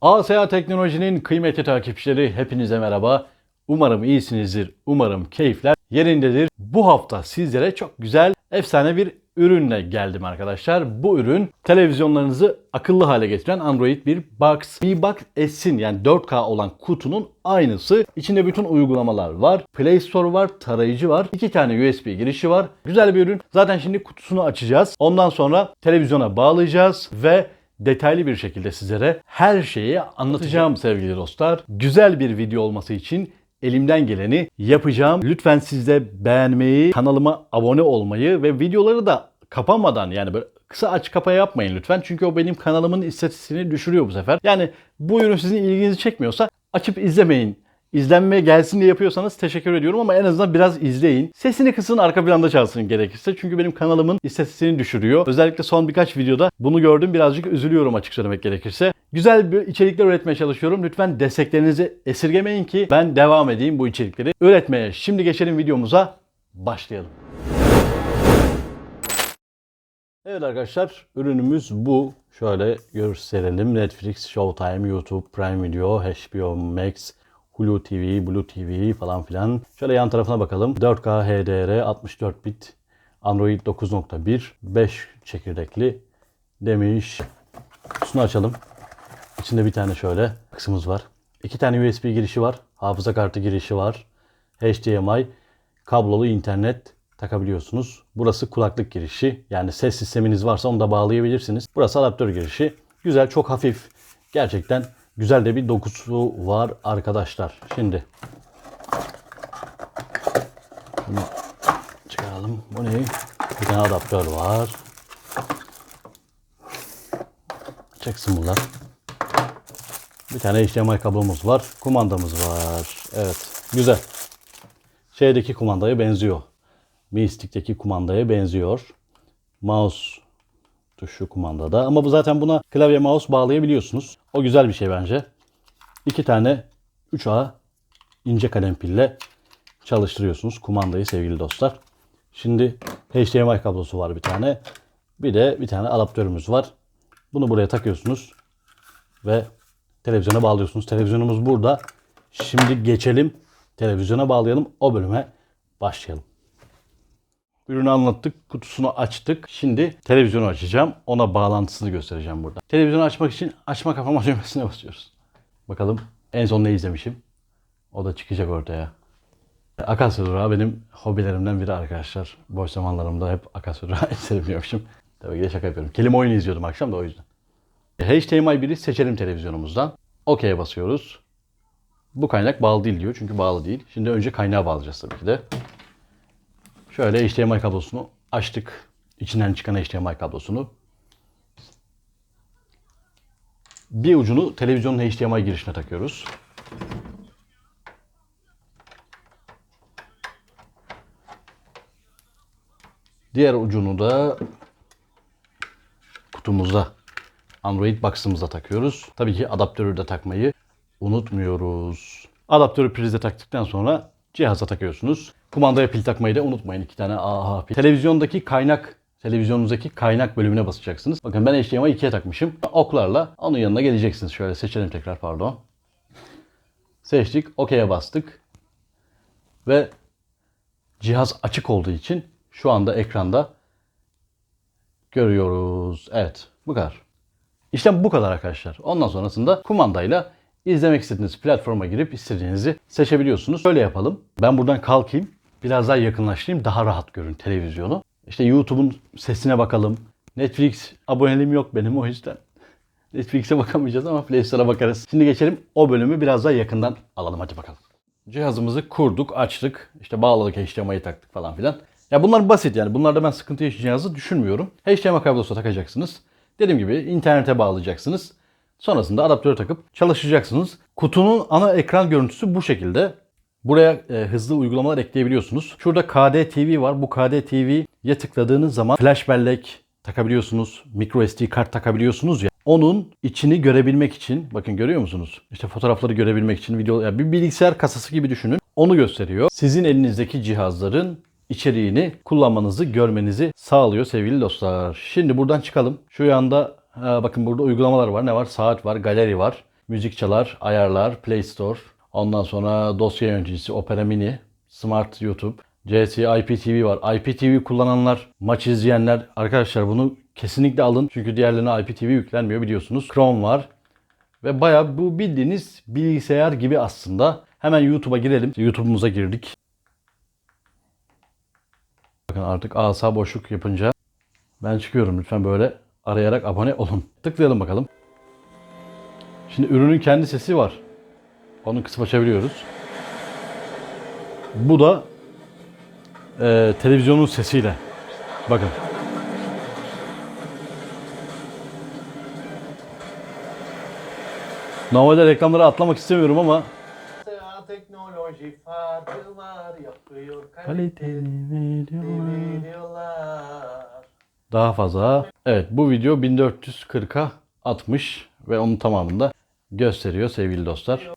ASA Teknoloji'nin kıymetli takipçileri hepinize merhaba. Umarım iyisinizdir. Umarım keyifler yerindedir. Bu hafta sizlere çok güzel, efsane bir ürünle geldim arkadaşlar. Bu ürün televizyonlarınızı akıllı hale getiren Android bir box. Bir box S'in yani 4K olan kutunun aynısı. İçinde bütün uygulamalar var. Play Store var, tarayıcı var. iki tane USB girişi var. Güzel bir ürün. Zaten şimdi kutusunu açacağız. Ondan sonra televizyona bağlayacağız ve detaylı bir şekilde sizlere her şeyi anlatacağım sevgili dostlar. Güzel bir video olması için elimden geleni yapacağım. Lütfen siz de beğenmeyi, kanalıma abone olmayı ve videoları da kapamadan yani böyle kısa aç kapa yapmayın lütfen. Çünkü o benim kanalımın istatistiğini düşürüyor bu sefer. Yani bu ürün sizin ilginizi çekmiyorsa açıp izlemeyin. İzlenme gelsin diye yapıyorsanız teşekkür ediyorum ama en azından biraz izleyin. Sesini kısın arka planda çalsın gerekirse. Çünkü benim kanalımın istatistiğini düşürüyor. Özellikle son birkaç videoda bunu gördüm. Birazcık üzülüyorum açık söylemek gerekirse. Güzel bir içerikler üretmeye çalışıyorum. Lütfen desteklerinizi esirgemeyin ki ben devam edeyim bu içerikleri üretmeye. Şimdi geçelim videomuza. Başlayalım. Evet arkadaşlar ürünümüz bu. Şöyle gösterelim. Netflix, Showtime, YouTube, Prime Video, HBO Max, Hulu TV, Blue TV falan filan. Şöyle yan tarafına bakalım. 4K HDR 64 bit Android 9.1 5 çekirdekli demiş. Kutusunu açalım. İçinde bir tane şöyle kısmımız var. İki tane USB girişi var. Hafıza kartı girişi var. HDMI, kablolu internet takabiliyorsunuz. Burası kulaklık girişi. Yani ses sisteminiz varsa onu da bağlayabilirsiniz. Burası adaptör girişi. Güzel, çok hafif. Gerçekten güzel de bir dokusu var arkadaşlar. Şimdi Bunu çıkaralım. Bu ne? Bir tane adaptör var. Çıksın bunlar. Bir tane HDMI kablomuz var. Kumandamız var. Evet. Güzel. Şeydeki kumandaya benziyor. Mi Stick'teki kumandaya benziyor. Mouse tuşu kumandada. Ama bu zaten buna klavye mouse bağlayabiliyorsunuz. O güzel bir şey bence. İki tane 3A ince kalem pille çalıştırıyorsunuz kumandayı sevgili dostlar. Şimdi HDMI kablosu var bir tane. Bir de bir tane adaptörümüz var. Bunu buraya takıyorsunuz ve televizyona bağlıyorsunuz. Televizyonumuz burada. Şimdi geçelim televizyona bağlayalım. O bölüme başlayalım. Ürünü anlattık, kutusunu açtık. Şimdi televizyonu açacağım. Ona bağlantısını göstereceğim burada. Televizyonu açmak için açma kafama düğmesine basıyoruz. Bakalım en son ne izlemişim. O da çıkacak ortaya. Akasya Durağı benim hobilerimden biri arkadaşlar. Boş zamanlarımda hep Akasya Durağı seviyormuşum. Tabii ki de şaka yapıyorum. Kelime oyunu izliyordum akşam da o yüzden. HDMI 1'i seçelim televizyonumuzdan. OK'ye basıyoruz. Bu kaynak bağlı değil diyor çünkü bağlı değil. Şimdi önce kaynağı bağlayacağız tabii ki de. Şöyle HDMI kablosunu açtık. İçinden çıkan HDMI kablosunu. Bir ucunu televizyonun HDMI girişine takıyoruz. Diğer ucunu da kutumuza Android Box'ımıza takıyoruz. Tabii ki adaptörü de takmayı unutmuyoruz. Adaptörü prize taktıktan sonra cihaza takıyorsunuz. Kumandaya pil takmayı da unutmayın. iki tane AH pil. Televizyondaki kaynak televizyonunuzdaki kaynak bölümüne basacaksınız. Bakın ben HDMI 2'ye takmışım. Oklarla onun yanına geleceksiniz. Şöyle seçelim tekrar pardon. Seçtik. OK'ye bastık. Ve cihaz açık olduğu için şu anda ekranda görüyoruz. Evet bu kadar. İşte bu kadar arkadaşlar. Ondan sonrasında kumandayla izlemek istediğiniz platforma girip istediğinizi seçebiliyorsunuz. Böyle yapalım. Ben buradan kalkayım. Biraz daha yakınlaştırayım. Daha rahat görün televizyonu. İşte YouTube'un sesine bakalım. Netflix aboneliğim yok benim o yüzden. Netflix'e bakamayacağız ama Play Store'a bakarız. Şimdi geçelim o bölümü biraz daha yakından alalım hadi bakalım. Cihazımızı kurduk, açtık. İşte bağladık, HDMI'yi taktık falan filan. Ya bunlar basit yani. Bunlarda ben sıkıntı yaşayacağınızı düşünmüyorum. HDMI kablosu takacaksınız. Dediğim gibi internete bağlayacaksınız. Sonrasında adaptörü takıp çalışacaksınız. Kutunun ana ekran görüntüsü bu şekilde. Buraya e, hızlı uygulamalar ekleyebiliyorsunuz. Şurada KD TV var. Bu KD TV'ye tıkladığınız zaman flash bellek takabiliyorsunuz. Micro SD kart takabiliyorsunuz ya. Onun içini görebilmek için bakın görüyor musunuz? İşte fotoğrafları görebilmek için video ya bir bilgisayar kasası gibi düşünün. Onu gösteriyor. Sizin elinizdeki cihazların içeriğini kullanmanızı görmenizi sağlıyor sevgili dostlar. Şimdi buradan çıkalım. Şu yanda bakın burada uygulamalar var. Ne var? Saat var, galeri var. müzik çalar, ayarlar, Play Store. Ondan sonra dosya yöneticisi, Opera Mini, Smart YouTube, CS, IPTV var. IPTV kullananlar, maç izleyenler arkadaşlar bunu kesinlikle alın. Çünkü diğerlerine IPTV yüklenmiyor biliyorsunuz. Chrome var. Ve bayağı bu bildiğiniz bilgisayar gibi aslında. Hemen YouTube'a girelim. YouTube'umuza girdik. Bakın artık asa boşluk yapınca ben çıkıyorum. Lütfen böyle arayarak abone olun. Tıklayalım bakalım. Şimdi ürünün kendi sesi var. Onu kısıp açabiliyoruz. Bu da e, televizyonun sesiyle. Bakın. Normalde reklamları atlamak istemiyorum ama teknoloji farkı var yapıyor kaliteli videolar. Daha fazla. Evet bu video 1440'a atmış ve onun tamamında gösteriyor sevgili dostlar.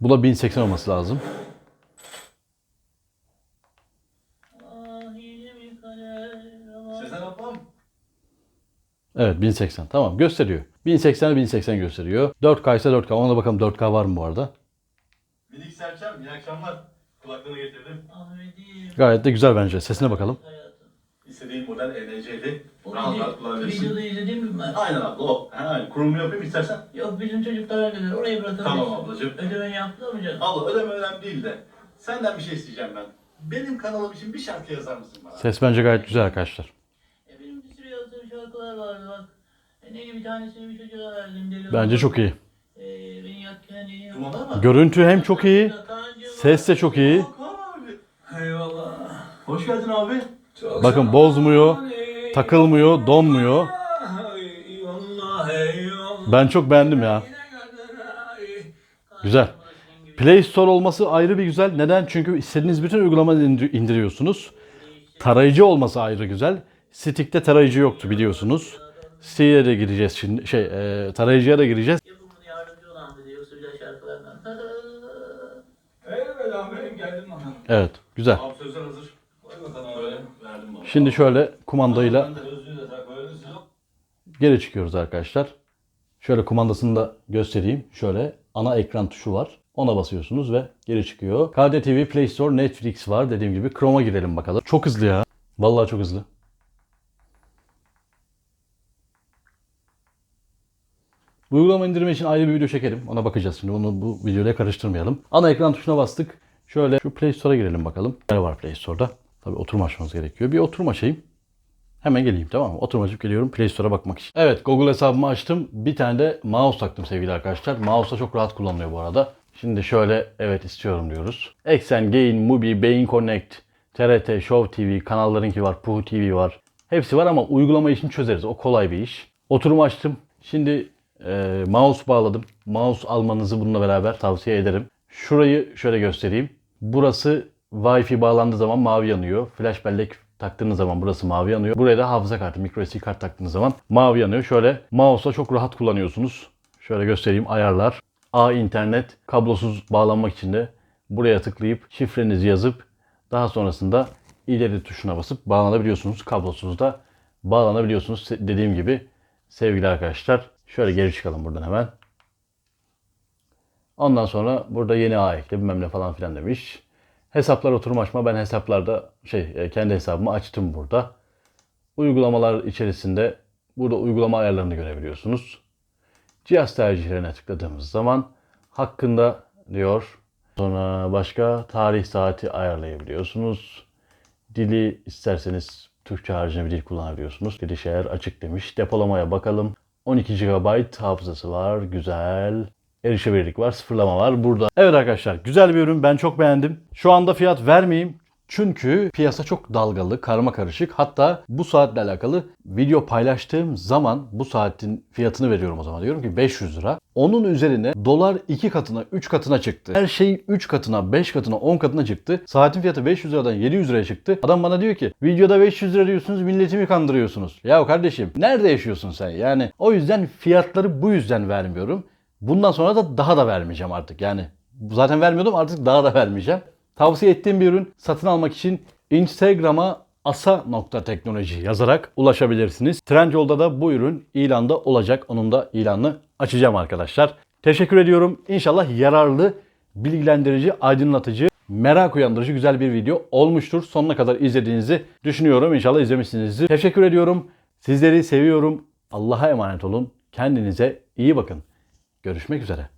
Bu da 1080 olması lazım. Evet 1080 tamam gösteriyor. 1080 1080 gösteriyor. 4K ise 4K. Ona da bakalım 4K var mı bu arada. Minik Serçem iyi akşamlar. Kulaklığını getirdim. Gayet de güzel bence. Sesine bakalım. Hayatım. İstediğin model ENC'li. Kullanabilirsin. videoda izledin mi ben? Aynen abla o. Ha, aynen. Kurumu yapayım istersen. Yok bizim çocuklar gelir oraya bırakabilirsin. Tamam ablacığım. Ödemeni yaptı mı canım? Abla ödeme önemli değil de. Senden bir şey isteyeceğim ben. Benim kanalım için bir şarkı yazar mısın bana? Ses bence gayet güzel arkadaşlar. E benim bir sürü yazdığım şarkılar vardı bak. E neydi bir tanesini bir çocuğa verdim deli Bence çok iyi. E beni yakken iyi. Dumanlar mı? Görüntü hem çok iyi. Ses de çok iyi. Eyvallah. Hoş geldin abi. Çok Bakın bozmuyor, takılmıyor, donmuyor. Ben çok beğendim ya. Güzel. Play Store olması ayrı bir güzel. Neden? Çünkü istediğiniz bütün uygulamaları indir- indiriyorsunuz. Tarayıcı olması ayrı güzel. Stick'te tarayıcı yoktu biliyorsunuz. Stick'e de gireceğiz şimdi. Şey, e, tarayıcıya da gireceğiz. Evet güzel. Abi. Koy bakalım Böyle böyle. verdim baba. Şimdi şöyle kumandayla geri çıkıyoruz arkadaşlar. Şöyle kumandasını da göstereyim. Şöyle ana ekran tuşu var. Ona basıyorsunuz ve geri çıkıyor. KDTV, Play Store, Netflix var. Dediğim gibi Chrome'a girelim bakalım. Çok hızlı ya. Vallahi çok hızlı. Uygulama indirme için ayrı bir video çekelim. Ona bakacağız şimdi. Onu bu videoyla karıştırmayalım. Ana ekran tuşuna bastık. Şöyle şu Play Store'a girelim bakalım. Ne var Play Store'da? Tabii oturum açmamız gerekiyor. Bir oturum açayım. Hemen geleyim tamam mı? Oturum açıp geliyorum Play Store'a bakmak için. Evet Google hesabımı açtım. Bir tane de mouse taktım sevgili arkadaşlar. Mouse da çok rahat kullanılıyor bu arada. Şimdi şöyle evet istiyorum diyoruz. Exen, Gain, Mubi, Beyin Connect, TRT, Show TV, kanallarınki var, Puhu TV var. Hepsi var ama uygulama işini çözeriz. O kolay bir iş. Oturum açtım. Şimdi e, mouse bağladım. Mouse almanızı bununla beraber tavsiye ederim. Şurayı şöyle göstereyim. Burası Wi-Fi bağlandığı zaman mavi yanıyor. Flash bellek taktığınız zaman burası mavi yanıyor. Buraya da hafıza kartı, micro SD kart taktığınız zaman mavi yanıyor. Şöyle mouse'la çok rahat kullanıyorsunuz. Şöyle göstereyim ayarlar. A internet kablosuz bağlanmak için de buraya tıklayıp şifrenizi yazıp daha sonrasında ileri tuşuna basıp bağlanabiliyorsunuz. Kablosuz da bağlanabiliyorsunuz. Dediğim gibi sevgili arkadaşlar şöyle geri çıkalım buradan hemen. Ondan sonra burada yeni ağ ekle bilmem ne falan filan demiş. Hesaplar oturum açma. Ben hesaplarda şey e, kendi hesabımı açtım burada. Uygulamalar içerisinde burada uygulama ayarlarını görebiliyorsunuz. Cihaz tercihlerine tıkladığımız zaman hakkında diyor. Sonra başka tarih saati ayarlayabiliyorsunuz. Dili isterseniz Türkçe haricinde bir dil kullanabiliyorsunuz. Dili şehir açık demiş. Depolamaya bakalım. 12 GB hafızası var. Güzel. Erişebilirlik var. Sıfırlama var burada. Evet arkadaşlar güzel bir ürün. Ben çok beğendim. Şu anda fiyat vermeyeyim. Çünkü piyasa çok dalgalı, karma karışık. Hatta bu saatle alakalı video paylaştığım zaman bu saatin fiyatını veriyorum o zaman. Diyorum ki 500 lira. Onun üzerine dolar 2 katına, 3 katına çıktı. Her şey 3 katına, 5 katına, 10 katına çıktı. Saatin fiyatı 500 liradan 700 liraya çıktı. Adam bana diyor ki videoda 500 lira diyorsunuz milleti mi kandırıyorsunuz? Ya kardeşim nerede yaşıyorsun sen? Yani o yüzden fiyatları bu yüzden vermiyorum. Bundan sonra da daha da vermeyeceğim artık. Yani zaten vermiyordum artık daha da vermeyeceğim. Tavsiye ettiğim bir ürün satın almak için Instagram'a asa.teknoloji yazarak ulaşabilirsiniz. Trendyol'da da bu ürün ilanda olacak. Onun da ilanını açacağım arkadaşlar. Teşekkür ediyorum. İnşallah yararlı, bilgilendirici, aydınlatıcı, merak uyandırıcı güzel bir video olmuştur. Sonuna kadar izlediğinizi düşünüyorum. İnşallah izlemişsinizdir. Teşekkür ediyorum. Sizleri seviyorum. Allah'a emanet olun. Kendinize iyi bakın. Görüşmek üzere.